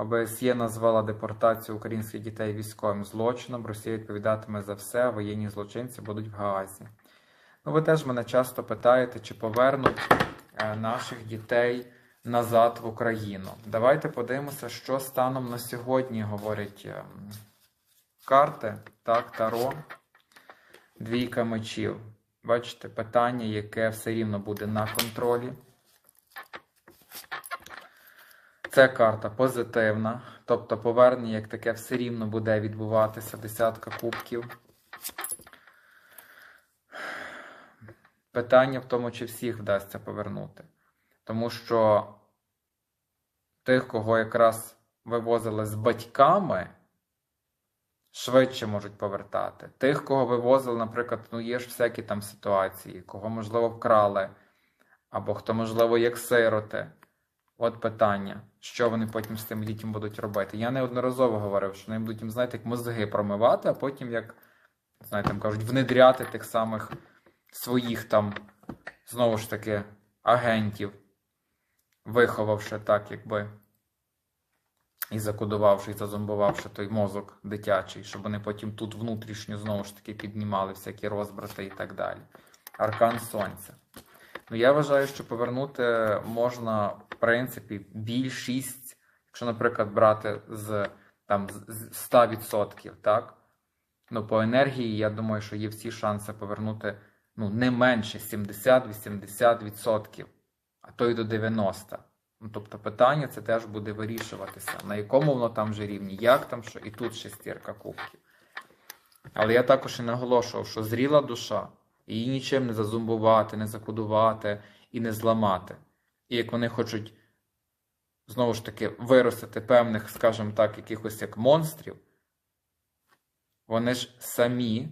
ОБСЄ назвала депортацію українських дітей військовим злочином. Росія відповідатиме за все, а воєнні злочинці будуть в Гаазі. Ну, ви теж мене часто питаєте, чи повернуть е, наших дітей назад в Україну. Давайте подивимося, що станом на сьогодні говорять ем, карти, так, Таро, двійка мечів. Бачите, питання, яке все рівно буде на контролі. Це карта позитивна, тобто повернення як таке все рівно буде відбуватися, десятка кубків. Питання в тому, чи всіх вдасться повернути. Тому що тих, кого якраз вивозили з батьками, швидше можуть повертати. Тих, кого вивозили, наприклад, ну є ж всякі там ситуації, кого, можливо, вкрали, або хто, можливо, як сироти. От питання, що вони потім з тим дітям будуть робити. Я неодноразово говорив, що вони будуть їм, знаєте, як мозги промивати, а потім, як, знаєте, кажуть, внедряти тих самих своїх там, знову ж таки, агентів, виховавши так, якби, і закодувавши, і зазомбувавши той мозок дитячий, щоб вони потім тут внутрішньо знову ж таки піднімали всякі розбрати і так далі. Аркан Сонця. Ну, я вважаю, що повернути можна, в принципі, більшість, якщо, наприклад, брати з там, з- з 100%, так? Ну, по енергії, я думаю, що є всі шанси повернути ну, не менше 70-80%, а то й до 90%. Ну, тобто питання це теж буде вирішуватися, на якому воно там же рівні, як там, що і тут шестірка кубків. Але я також і наголошував, що зріла душа, її нічим не зазумбувати, не закодувати і не зламати. І як вони хочуть знову ж таки виростити певних, скажімо так, якихось як монстрів, вони ж самі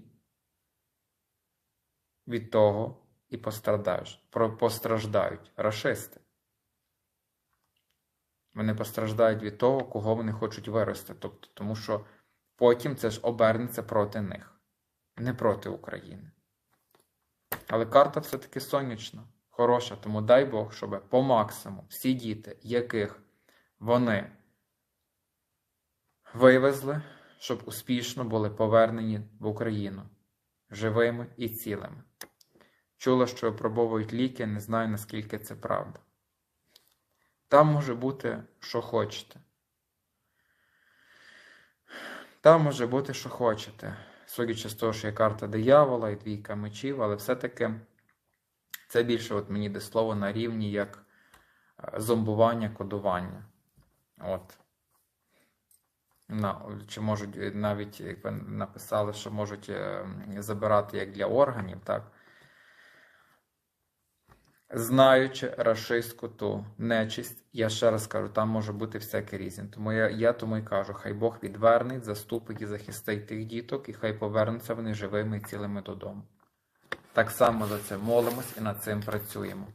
від того і. Постраждають рашисти. Вони постраждають від того, кого вони хочуть вирости. Тобто, тому що потім це ж обернеться проти них, не проти України. Але карта все-таки сонячна, хороша, тому дай Бог, щоб по максимуму всі діти, яких вони вивезли, щоб успішно були повернені в Україну живими і цілими. Чула, що випробовують ліки, не знаю наскільки це правда. Там може бути, що хочете. Там може бути, що хочете. Судячи з того, що є карта диявола і двійка мечів, але все-таки це більше от мені де слово на рівні як е, зомбування, кодування. От. На, чи можуть е, навіть, як ви написали, що можуть е, забирати як для органів, так? Знаючи рашистську ту нечисть, я ще раз кажу, там може бути всяке різне. Тому я, я тому і кажу, хай Бог відвернить, заступить і захистить тих діток, і хай повернуться вони живими і цілими додому. Так само за це молимось і над цим працюємо.